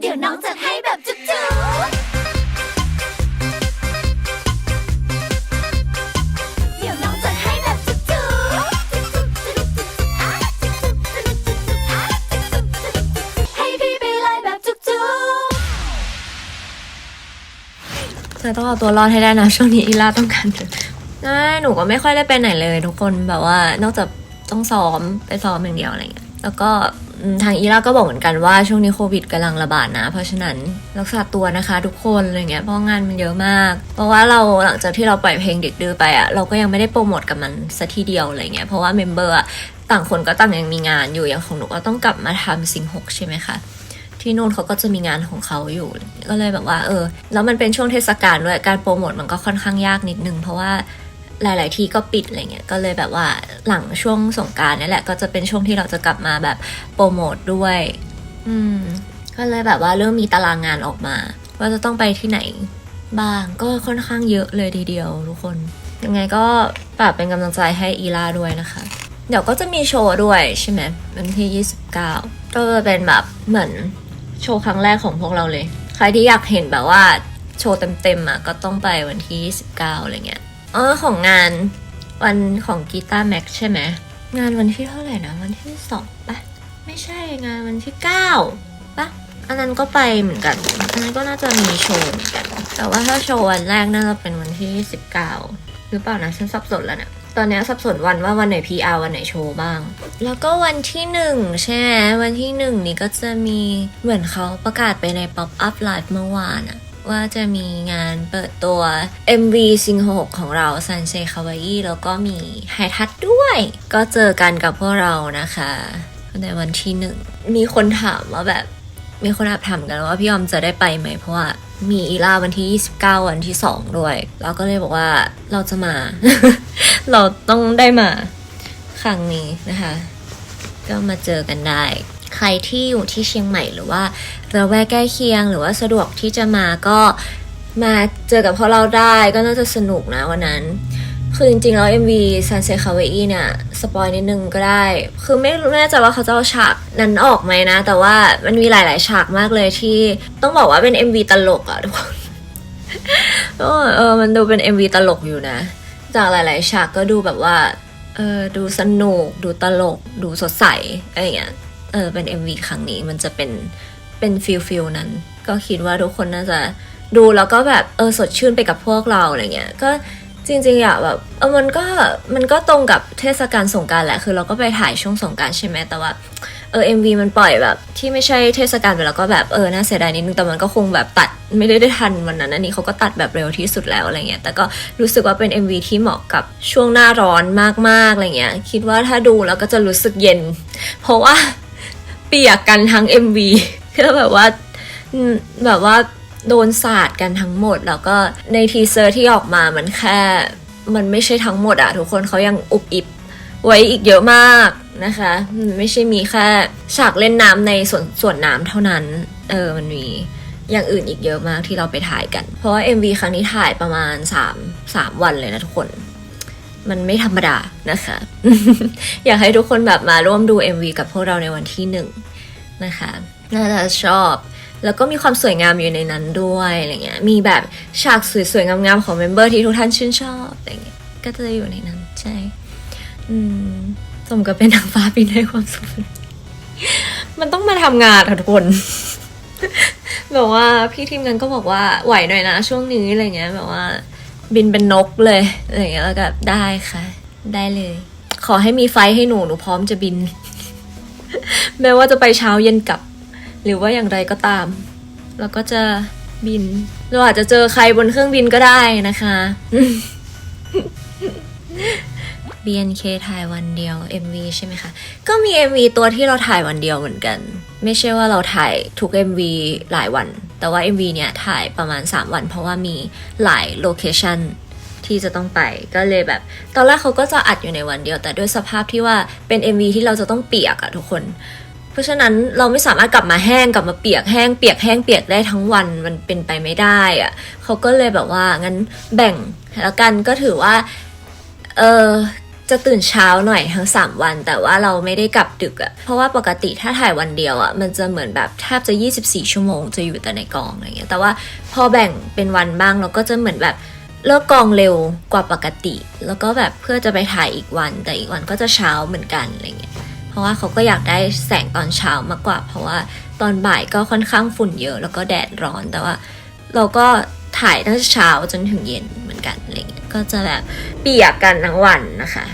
เดี๋ยวน้องจัดให้แบบจุ๊บๆเดี๋ยวน้องจัดให้แบบจุ๊บๆให้พี่ไปเลยแบบจุ๊บๆเธอต้องเอาตัวรอดให้ได้นะ ช่วงนี้อีล่าต้องการเธอได้หนูก็ไม่ค่อยได้ไปไหนเลย ทุกคนแบบว่านอกจากต้องซ้อมไปซ้อมอย่างเดียวอะไรเงี้ยแล้วก็ ทางอีล่าก็บอกเหมือนกันว่าช่วงนี้โควิดกำลังระบาดนะ เพราะฉะนั้นรักษาตัวนะคะ ทุกคนอะไรเงี้ยเพราะงานมันเยอะมาก เพราะว่าเราหลังจากที่เราปล่อยเพลงเด็กดื้อไปอะเราก็ยังไม่ได้โปรโมทกับมันสัทีเดียวอะไรเงี้ยเพราะว่าเมมเบอร์อะต่างคนก็ต่างยังมีงานอยู่อย่างของหนูก็ต้องกลับมาทำสิงหกใช่ไหมคะที่นู่นเขาก็จะมีงานของเขาอยู่ ก็เลยแบบว่า เออ แล้วมันเป็นช่วงเทศกาลด้วยการโปรโมทมันก็ค่อนข้างยากนิดนึง เพราะว่า หลาย ๆ ที่ก็ปิดอะไรเงี้ยก็เลยแบบว่าหลังช่วงสงการนี่แหละ ก็จะเป็นช่วงที่เราจะกลับมาแบบโปรโมทด้วย อืม ก็เลยแบบว่าเริ่มมีตารางงานออกมา ว่าจะต้องไปที่ไหนบ้างก็ค่อนข้างเยอะเลยทีเดียวทุกคน ยังไงก็ฝากเป็นกำลังใจให้อีลาด้วยนะคะ เดี๋ยวก็จะมีโชว์ด้วยใช่ไหมวันที่ 29 ก็จะเป็นแบบเหมือนโชว์ครั้งแรกของพวกเราเลย ใครที่อยากเห็นแบบว่าโชว์เต็มๆอะก็ต้องไปวันที่ 29 อะไรเงี้ย เออของงานวันของกีตาร์แม็กใช่ไหมงานวันที่เท่าไหร่นะวันที่สองปะไม่ใช่งานวันที่เก้าปะอันนั้นก็ไปเหมือนกัน อันนั้นก็น่าจะมีโชว์เหมือนกัน แต่ว่าถ้าโชว์วันแรกน่าจะเป็นวันที่19หรือเปล่านะฉันสับสนแล้วเนะี่ยตอนนี้สับสนวันว่าวันไหน PR วันไหนโชว์บ้าง แล้วก็วันที่หนึ่งใช่ไหมวันที่หนึ่งนี่ก็จะมีเหมือนเขาประกาศไปใน Pop Up Live เมื่อวานอะ ว่าจะมีงานเปิดตัว MV ซิงหกของเราซันเซคาวา i แล้วก็มีไฮทัดด้วย ก็เจอกันกับพวกเรานะคะในวันที่หนึ่ง มีคนถามว่าแบบ มีคนแอบถามกันว่าพี่ยอมจะได้ไปไหม เพราะว่ามีอีล่าวันที่ 29 วันที่ 2 ด้วย เราก็เลยบอกว่าเราจะมา เราต้องได้มา ครั้งนี้นะคะ ก็มาเจอกันได้ ใครที่อยู่ที่เชียงใหม่หรือว่าระแวกใกล้เคียงหรือว่าสะดวกที่จะมาก็มาเจอกับพวกเราได้ก็น่าจะสนุกนะวันนั้น คือจริงๆแล้ว MV Sunset k a w a i เนี่ย สปอยนิดนึงก็ได้ คือไม่รู้แน่ใจว่าเขาจะเอาฉากนั้นออกไหมนะ แต่ว่ามันมีหลายๆฉากมากเลยที่ต้องบอกว่าเป็น MV ตลกอะทุกคนเออเออมันดูเป็น MV ตลกอยู่นะ จากหลาย ๆ ฉากก็ดูแบบว่าเออดูสนุก ดูตลก ดูสดใสอะไรอย่างเงี้ย เออเป็น MV ครั้งนี้มันจะเป็นเป็นฟิลฟิลนั้น ก็คิดว่าทุกคนน่าจะดูแล้วก็แบบเออสดชื่นไปกับพวกเราอะไรเงี้ยก็จริงๆอยากแบบเออมันก็มันก็ตรงกับเทศกาลสงการแหละคือเราก็ไปถ่ายช่วงสงการใช่ไหมแต่ว่าเออ MV มันปล่อยแบบ ที่ไม่ใช่เทศกาลไปแล้วก็แบบเออน่าเสียดายนิดนึงแต่มันก็คงแบบตัดไม่ได้ได้ทันวันนั้นอันนี้เขาก็ตัดแบบเร็วที่สุดแล้วอะไรเงี้ยแต่ก็รู้สึกว่าเป็น MV ที่เหมาะกับช่วงหน้าร้อนมากๆอะไรเงี้ยคิดว่าถ้าดูแล้วก็จะรู้สึกเย็น เพราะว่า เปียกกันทั้ง MV ก็แบบว่าแบบว่าโดนสาดกันทั้งหมด แล้วก็ในทีเซอร์ที่ออกมามันแค่ มันไม่ใช่ทั้งหมดอะทุกคนเขายังอุบอิบไว้อีกเยอะมากนะคะไม่ใช่มีแค่ฉากเล่นน้ำในส่วนส่วนน้ำเท่านั้น เออมันมีอย่างอื่นอีกเยอะมากที่เราไปถ่ายกัน เพราะว่า MV ครั้งนี้ถ่ายประมาณ 3 3 วันเลยนะทุกคน มันไม่ธรรมดานะคะ อยากให้ทุกคนแบบมาร่วมดู MV กับพวกเราในวันที่หนึ่งนะคะ น่าจะชอบ แล้วก็มีความสวยงามอยู่ในนั้นด้วยอะไรเงี้ย มีแบบฉากสวยๆงามๆของเมมเบอร์ที่ทุกท่านชื่นชอบอะไรเงี้ย ก็จะอยู่ในนั้นใช่ อืมสมกับเป็นนางฟ้าบินให้ความสุข มันต้องมาทำงานค่ะทุกคนแบบว่าพี่ทีมงานก็บอกว่าไหวหน่อยนะช่วงนี้อะไรเงี้ยแบบว่า บินเป็นนกเลยอะไรเงี้ยแล้วก็ได้ค่ะ ได้เลย ขอให้มีไฟให้หนูหนูพร้อมจะบิน แม้ว่าจะไปเช้าเย็นกลับ หรือว่าอย่างไรก็ตามเราก็จะบิน เราอาจจะเจอใครบนเครื่องบินก็ได้นะคะ BNK ถ่ายวันเดียว MV ใช่ไหมคะ ก็มี MV ตัวที่เราถ่ายวันเดียวเหมือนกัน ไม่ใช่ว่าเราถ่ายทุก MV หลายวัน แต่ว่า MV เนี่ยถ่ายประมาณ 3 วัน เพราะว่ามีหลายโลเคชันที่จะต้องไปก็เลยแบบ ตอนแรกเขาก็จะอัดอยู่ในวันเดียว แต่ด้วยสภาพที่ว่าเป็น MV ที่เราจะต้องเปียกอะทุกคน เพราะฉะนั้นเราไม่สามารถกลับมาแห้งกลับมาเปียกแห้งเปียกแห้งเปียกได้ทั้งวันมันเป็นไปไม่ได้อะเขาก็เลยแบบว่างั้นแบ่งแล้วกันก็ถือว่าเออ จะตื่นเช้าหน่อยทั้ง 3 วัน แต่ว่าเราไม่ได้กลับดึกอะเพราะว่าปกติถ้าถ่ายวันเดียวอะมันจะเหมือนแบบแทบจะ 24 ชั่วโมงจะอยู่แต่ในกองอะไรเงี้ยแต่ว่าพอแบ่งเป็นวันบ้างเราก็จะเหมือนแบบเลิกกองเร็วกว่าปกติ แล้วก็แบบเพื่อจะไปถ่ายอีกวัน แต่อีกวันก็จะเช้าเหมือนกันอะไรเงี้ยเพราะว่าเขาก็อยากได้แสงตอนเช้ามากกว่า เพราะว่าตอนบ่ายก็ค่อนข้างฝุ่นเยอะ แล้วก็แดดร้อนแต่ว่า เราก็ถ่ายตั้งแต่เช้าจนถึงเย็นเหมือน กันอะไรเงี้ยก็จะแบบเปียกกันทั้งวันนะคะ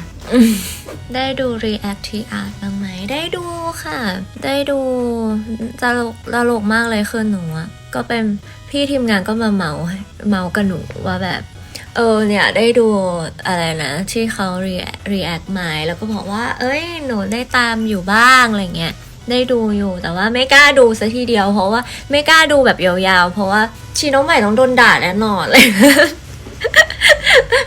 ได้ดู React to Art บ้างไหม ได้ดูค่ะ ได้ดูตลกตลกมากเลยคือหนูอะก็เป็นพี่ทีมงานก็มาเมาเมากับหนูว่าแบบ เออเนี่ย ได้ดูอะไรนะ ที่เขา react react มาแล้วก็บอกว่า เอ้ย หนูได้ตามอยู่บ้างอะไรเงี้ย ได้ดูอยู่แต่ว่าไม่กล้าดูซะทีเดียว เพราะว่าไม่กล้าดูแบบยาวๆ เพราะว่าชีน้องใหม่ต้องโดนด่าแน่นอนเลย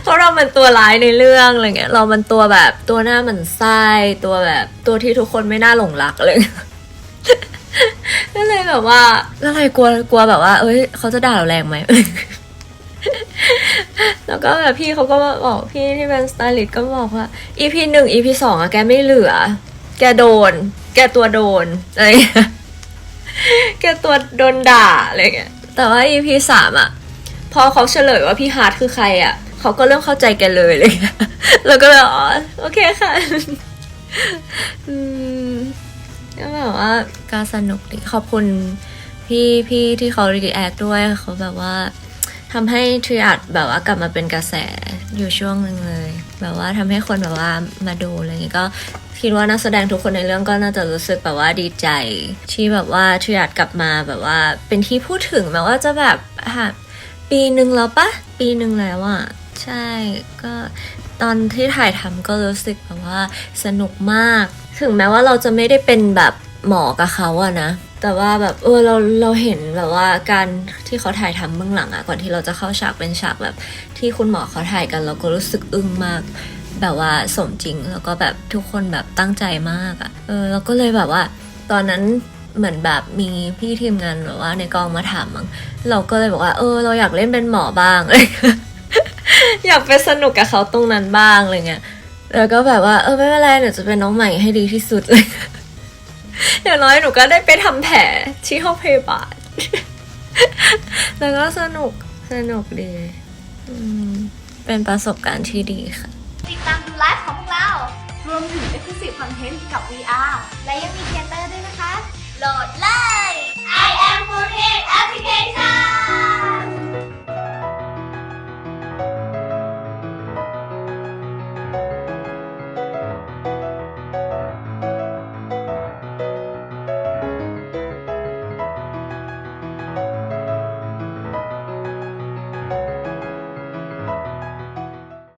เพราะเรามันตัวร้ายในเรื่องอะไรเงี้ย เรามันตัวแบบตัวหน้ามันไส้ตัวแบบ ตัวที่ทุกคนไม่น่าหลงรักเลยก็เลยแบบว่าก็เลยกลัวกลัวแบบว่า เอ้ยเขาจะด่าเราแรงไหมแล้วก็แบบพี่เขาก็มาบอกพี่ที่เป็นสไตลิสต์ก็บอกว่า EP หนึ่ง EP สองอะแกไม่เหลือ แกโดน แกตัวโดนอะไรแกตัวโดนด่าอะไรเงี้ยแต่ว่า EP สามอะ พอเขาเฉลยว่าพี่ฮาร์ดคือใครอะเขาก็เริ่มเข้าใจแกเลยเลย แล้วก็เลยอ๋อโอเคค่ะอืมก็แบบว่าก็สนุกดีขอบคุณพี่พี่ที่เขารีแอคด้วยเขาแบบว่าทำให้ทริอัดแบบว่ากลับมาเป็นกระแสอยู่ช่วงหนึ่งเลย แบบว่าทำให้คนแบบว่ามาดูอะไรอย่างงี้ก็คิดว่านักแสดงทุกคนในเรื่องก็น่าจะรู้สึกแบบว่าดีใจ ที่แบบว่าทริอัดกลับมาแบบว่าเป็นที่พูดถึงแม้ว่าจะแบบอะ ปีหนึ่งแล้วปะปีหนึ่งแล้วอะใช่ก็ตอนที่ถ่ายทำก็รู้สึกแบบว่าสนุกมาก ถึงแม้ว่าเราจะไม่ได้เป็นแบบหมอกับเขาอะนะ แต่ว่าแบบเออเราเราเห็นแบบว่าการที่เขาถ่ายทำเบื้องหลังอะก่อนที่เราจะเข้าฉากเป็นฉากแบบที่คุณหมอเขาถ่ายกัน เราก็รู้สึกอึ้งมาก แบบว่าสมจริงแล้วก็แบบทุกคนแบบตั้งใจมากอะเออเราก็เลยแบบว่า ตอนนั้น เหมือนแบบมีพี่ทีมงานแบบว่าในกองมาถามมั้งเราก็เลยบอกว่า เออ เราอยากเล่นเป็นหมอบ้างอยากไปสนุกกับเขาตรงนั้นบ้างอะไรเงี้ยแล้วก็แบบว่าเออไม่เป็นไรเดี๋ยวจะเป็นน้องใหม่ให้ดีที่สุดเลยอย่างน้อยหนูก็ได้ไปทำแผลที่ห้องพยาบาลแล้วก็สนุกสนุกดีเป็นประสบการณ์ที่ดีค่ะ ติดตามดูไลฟ์ของพวกเรา รวมถึง Exclusive Content กับ VR และยังมีเทเตอร์ด้วยนะคะ โหลดเลย I am Foodhead Application